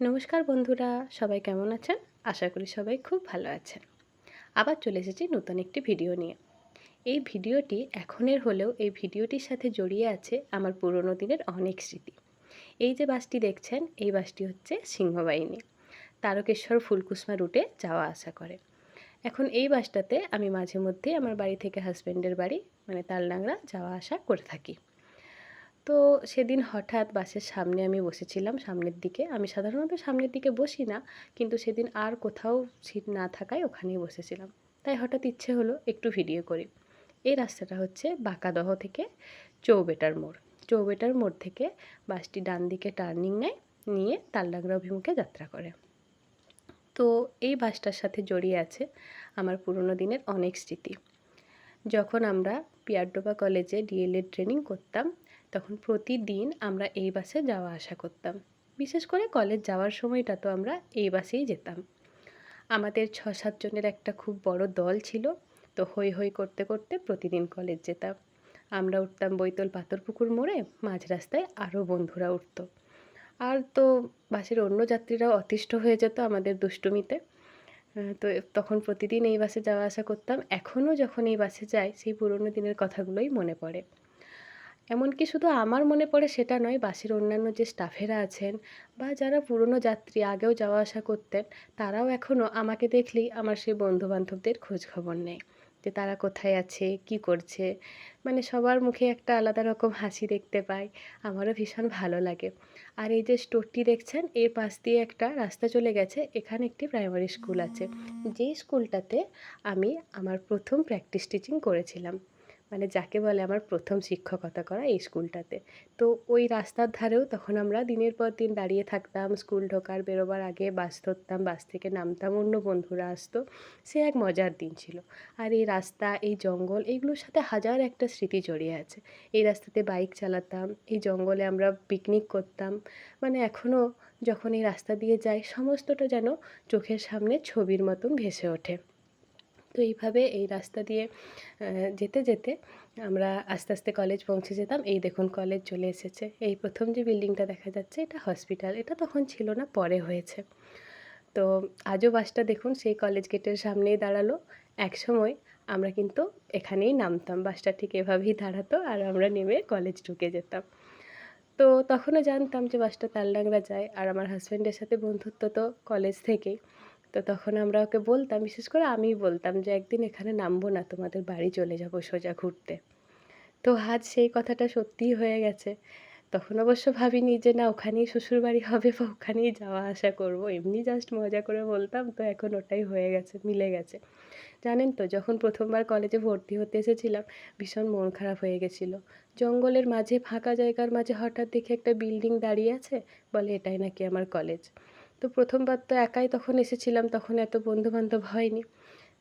নমস্কার বন্ধুরা, সবাই কেমন আছেন? আশা করি সবাই খুব ভালো আছেন। আবার চলে এসেছি নতুন একটি ভিডিও নিয়ে। এই ভিডিওটি এখনের হলেও এই ভিডিওটির সাথে জড়িয়ে আছে আমার পুরনো দিনের অনেক স্মৃতি। এই যে বাসটি দেখছেন, এই বাসটি হচ্ছে সিংহবাহিনী। তারকেশ্বর ফুলকুসমা রুটে যাওয়া আসা করে। এখন এই বাসটাতে আমি মাঝে মধ্যেই আমার বাড়ি থেকে হাজব্যান্ডের বাড়ি মানে তালডাংরা যাওয়া আসা করে থাকি। তো সেদিন হঠাৎ বাসের সামনে আমি বসেছিলাম, সামনের দিকে। আমি সাধারণত সামনের দিকে বসি না, কিন্তু সেদিন আর কোথাও সিট না থাকায় ওখানেই বসেছিলাম। তাই হঠাৎ ইচ্ছে হলো একটু ভিডিও করি। এই রাস্তাটা হচ্ছে বাঁকাদহ থেকে চৌবেটার মোড়। চৌবেটার মোড় থেকে বাসটি ডান দিকে টার্নিং নেয়, নিয়ে তালডাংরা অভিমুখে যাত্রা করে। তো এই বাসটার সাথে জড়িয়ে আছে আমার পুরনো দিনের অনেক স্মৃতি। যখন আমরা পিয়ারডোবা কলেজে ডিএলএড ট্রেনিং করতাম, তখন প্রতিদিন আমরা এই বাসে যাওয়া আসা করতাম। বিশেষ করে কলেজ যাওয়ার সময়টা তো আমরা এই বাসেই যেতাম। আমাদের ছ সাতজনের একটা খুব বড় দল ছিল, তো হই হই করতে করতে প্রতিদিন কলেজ যেতাম। আমরা উঠতাম বৈতল পাথরপুকুর মোড়ে, মাঝ রাস্তায় আরও বন্ধুরা উঠত। আর তো বাসের অন্য যাত্রীরাও অতিষ্ঠ হয়ে যেত আমাদের দুষ্টুমিতে। তো তখন প্রতিদিন এই বাসে যাওয়া আসা করতাম। এখনও যখন এই বাসে যাই, সেই পুরনো দিনের কথাগুলোই মনে পড়ে। এমনকি শুধু আমার মনে পড়ে সেটা নয়, বাসের অন্যান্য যে স্টাফেরা আছেন বা যারা পুরনো যাত্রী, আগেও যাওয়া আসা করতেন, তারাও এখনও আমাকে দেখলেই আমার সেই বন্ধুবান্ধবদের খোঁজখবর নেয়। যে তারা কোথায় আছে, কি করছে মানে সবার মুখে একটা আলাদা রকম হাসি দেখতে পাই। আমারও ভীষণ ভালো লাগে। আর এই যে স্টোরটি দেখছেন, এর পাশ দিয়ে একটা রাস্তা চলে গেছে, এখানে একটি প্রাইমারি স্কুল আছে। যেই স্কুলটাতে আমি আমার প্রথম প্র্যাকটিস টিচিং করেছিলাম। মানে যাকে বলে আমার প্রথম শিক্ষকতা করা এই স্কুলটাতে। তো ওই রাস্তার ধারেও তখন আমরা দিনের পর দিন দাঁড়িয়ে থাকতাম, স্কুল ঢোকার, বেরোবার আগে বাস ধরতাম, বাস থেকে নামতাম, অন্য বন্ধুরা আসতো। সে এক মজার দিন ছিল। আর এই রাস্তা, এই জঙ্গল, এইগুলোর সাথে হাজার একটা স্মৃতি জড়িয়ে আছে। এই রাস্তাতে বাইক চালাতাম, এই জঙ্গলে আমরা পিকনিক করতাম। মানে এখনও যখন এই রাস্তা দিয়ে যাই, সমস্তটা যেন চোখের সামনে ছবির মতন ভেসে ওঠে। তো এইভাবে এই রাস্তা দিয়ে যেতে যেতে আমরা আস্তে আস্তে কলেজ পৌঁছে যেতাম। এই দেখুন কলেজ চলে এসেছে। এই প্রথম যে বিল্ডিংটা দেখা যাচ্ছে এটা হসপিটাল এটা তখন ছিল না, পরে হয়েছে। তো আজও বাসটা দেখুন, সেই কলেজ গেটের সামনেই দাঁড়াল। এক সময় আমরা কিন্তু এখানেই নামতাম। বাসটা ঠিক এভাবেই দাঁড়াতো আর আমরা নেমে কলেজ ঢুকে যেতাম। তো তখনও জানতাম যে বাসটা তালডাংরা যায় আর আমার হাজব্যান্ডের সাথে বন্ধুত্ব তো কলেজ থেকেই। তো তখন আমরা ওকে বলতাম, বিশেষ করে আমিই বলতাম যে, একদিন এখানে নামবো না, তোমাদের বাড়ি চলে যাব সোজা ঘুরতে। তো আজ সেই কথাটা সত্যিই হয়ে গেছে। তখন অবশ্য ভাবিনি যে, না, ওখানেই শ্বশুরবাড়ি হবে বা ওখানেই যাওয়া আসা করব। এমনি জাস্ট মজা করে বলতাম, তো এখন ওটাই হয়ে গেছে, মিলে গেছে। জানেন তো, যখন প্রথমবার কলেজে ভর্তি হতে এসেছিলাম, ভীষণ মন খারাপ হয়ে গেছিল। জঙ্গলের মাঝে, ফাঁকা জায়গার মাঝে হঠাৎ দেখে একটা বিল্ডিং দাঁড়িয়ে আছে, বলে, এটাই নাকি আমার কলেজ? তো প্রথমবার তো একাই তখন এসেছিলাম, তখন এত বন্ধুবান্ধব হয়নি।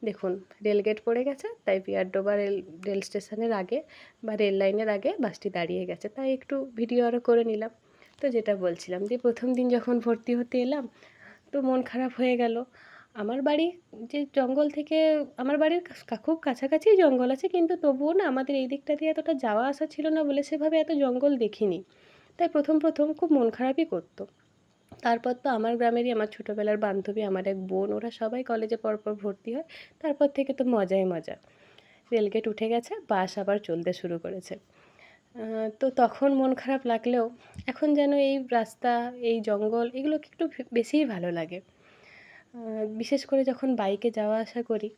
দেখুন রেলগেট পড়ে গেছে, তাই বিয়ারডোবা রেল রেল স্টেশনের আগে বা রেল লাইনের আগে বাসটি দাঁড়িয়ে গেছে, তাই একটু ভিডিও আরও করে নিলাম। তো যেটা বলছিলাম যে, প্রথম দিন যখন ভর্তি হতে এলাম, তো মন খারাপ হয়ে গেল। আমার বাড়ি যে জঙ্গল থেকে, আমার বাড়ির খুব কাছাকাছি জঙ্গল আছে, কিন্তু তবুও না আমাদের এই দিকটা দিয়ে এতটা যাওয়া আসা ছিল না বলে সেভাবে এত জঙ্গল দেখিনি। তাই প্রথম প্রথম খুব মন খারাপই করতো। তারপর তো আমার গ্রামেরই আমার ছোটোবেলার বান্ধবী, আমার এক বোন, ওরা সবাই কলেজে পরপর ভর্তি হয়। তারপর থেকে তো মজাই মজা। রেলগেট উঠে গেছে, বাস আবার চলতে শুরু করেছে। তো তখন মন খারাপ লাগলেও এখন যেন এই রাস্তা, এই জঙ্গল এগুলোকে একটু বেশিই ভালো লাগে। বিশেষ করে যখন বাইকে যাওয়া আসা করি,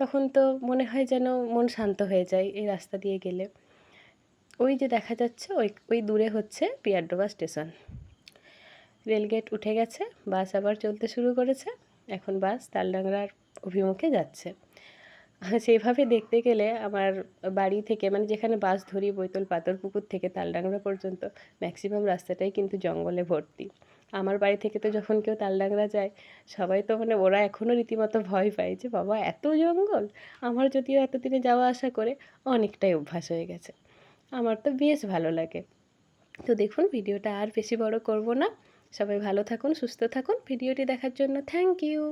তখন তো মনে হয় যেন মন শান্ত হয়ে যায় এই রাস্তা দিয়ে গেলে। ওই যে দেখা যাচ্ছে, ওই ওই দূরে হচ্ছে পিয়ারডোবা স্টেশন। রেলগেট উঠে গেছে, বাস আবার চলতে শুরু করেছে, এখন বাস তালডাংরার অভিমুখে যাচ্ছে। সেইভাবে দেখতে গেলে আমার বাড়ি থেকে মানে যেখানে বাস ধরি, বৈতল পাথরপুকুর থেকে তালডাংরা পর্যন্ত, ম্যাক্সিমাম রাস্তাটাই কিন্তু জঙ্গলে ভর্তি। আমার বাড়ি থেকে তো যখন কেউ তালডাংরা যায়, সবাই তো মানে ওরা এখনও রীতিমতো ভয় পায় যে, বাবা, এত জঙ্গল! আমার যদিও এতদিনে যাওয়া আসা করে অনেকটাই অভ্যাস হয়ে গেছে। আমার তো বেশ ভালো লাগে। তো দেখুন, ভিডিওটা আর বেশি বড় করব না। সবাই ভালো থাকুন সুস্থ থাকুন। ভিডিওটি দেখার জন্য থ্যাংক ইউ